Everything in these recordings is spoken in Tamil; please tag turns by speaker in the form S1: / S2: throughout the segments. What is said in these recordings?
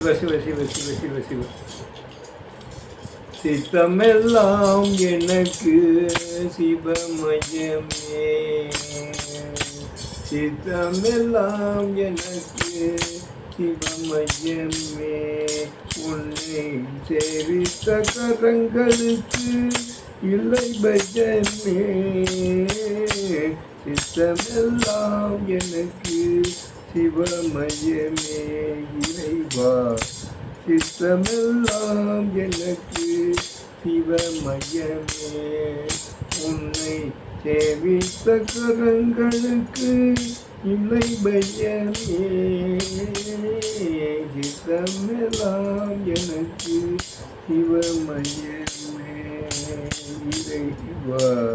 S1: சிவ சிவ சிவ சிவ சிவ சித்தமெல்லாம் எனக்கு சிவமயமே. சித்தமெல்லாம் எனக்கு சிவமயமே. உன்னை சேவித்த கரங்களுக்கு இல்லை பஜமே. சித்தமெல்லாம் எனக்கு சிவமயமே இறைவா. சித்தமெல்லாம் எனக்கு சிவமயமே. உன்னை சேவித்த கரங்களுக்கு இல்லை பையமே. சித்தமெல்லாம் எனக்கு சிவமயமே. இறைவா.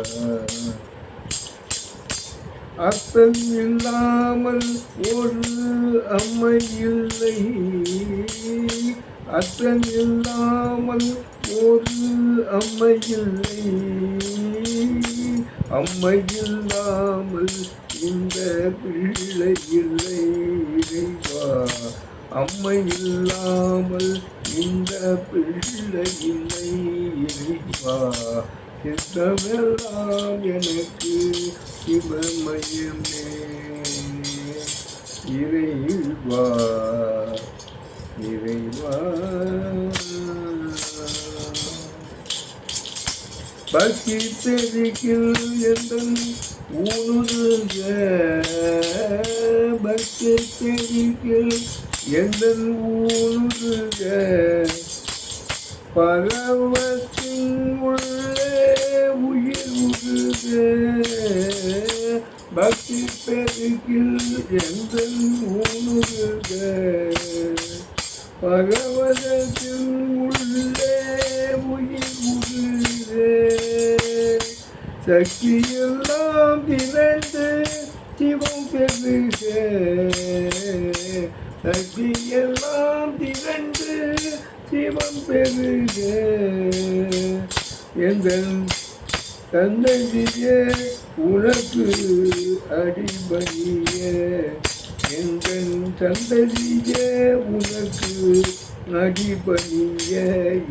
S1: அத்தன் இல்லாமல் ஒரு அம்மை இல்லை அத்தன் இல்லாமல் ஒரு அம்மை இல்லை அம்மை இல்லாமல் இந்த பிள்ளை இல்லை இறைவா. அம்மை இல்லாமல் இந்த பிள்ளை இல்லை இறைவா. சித்தமெல்லாம் எனக்கு சிவமயமே. இறைவா இறைவா பக்தி தெரிக்கில் என்றன் ஊனுருக. பக்தி தெரிக்கில் என்றன் ஊனுருக. பரவத்தின் பக்தி பெருகில் எந்த ஊனுருக பகவதத்தின் உள்ளே உயிர் உருக சக்தியெல்லாம் திரண்டு சிவம் பெருக சக்தியெல்லாம் திரண்டு சிவம் பெருக எங்கள் தந்தைய உனக்கு அடிபணிய எங்கள் தந்தைய உனக்கு நடிபணிய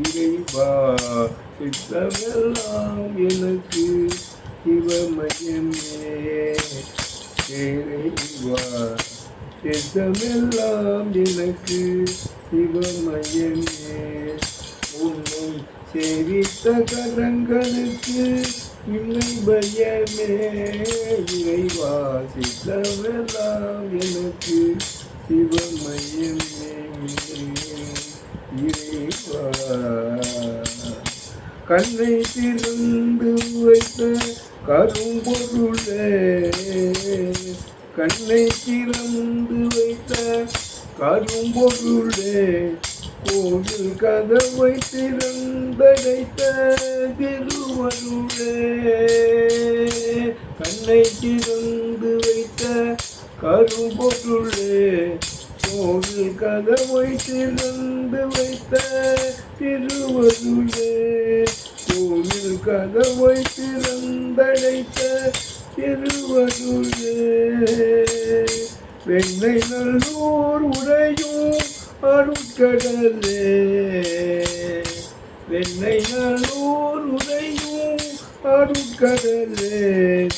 S1: இறைவா சித்தமெல்லாம் எனக்கு சிவமயமே. இறைவா சித்தமெல்லாம் எனக்கு சிவமயமே. உன்னை சேவித்த கரங்களுக்கு இல்லை பயமே இறைவா சித்தமெல்லாம் எனக்கு சிவமயமே. இறைவா கண்ணை திறந்து வைத்த கரும்பொருளே. கண்ணை திறந்து வைத்த கரும்பொருளே. கோவில் கதவை திறந்தடைத்த திருவருளே கண்ணை திறந்து வைத்த கரும்பொருளே கோவில் கதவை திறந்து வைத்த திருவருளே. கோவில் கதவை திறந்தடைத்த திருவருளே. வெண்ணை நல்லூர் உடையும் அருட்கடலே வெண்ணை நல்லூர் உடையும் அருட்கடலே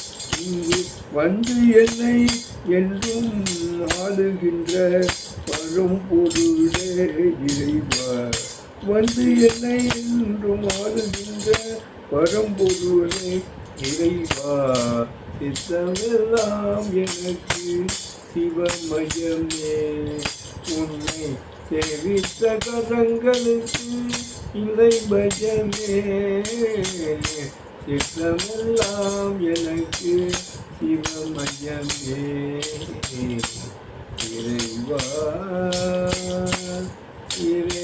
S1: இங்கு வந்து என்னை என்றும் ஆளுகின்ற பரும் பொருளே இறைவா. வந்து என்னை என்றும் ஆளுகின்ற பரம்பொருளே இறைவா. சித்தமெல்லாம் எனக்கு சிவமயமே. உன்னை சேவித்த கரங்களுக்கு இல்லை பஜமே சித்தமெல்லாம் எனக்கு சிவமயமே. இறைவா இறை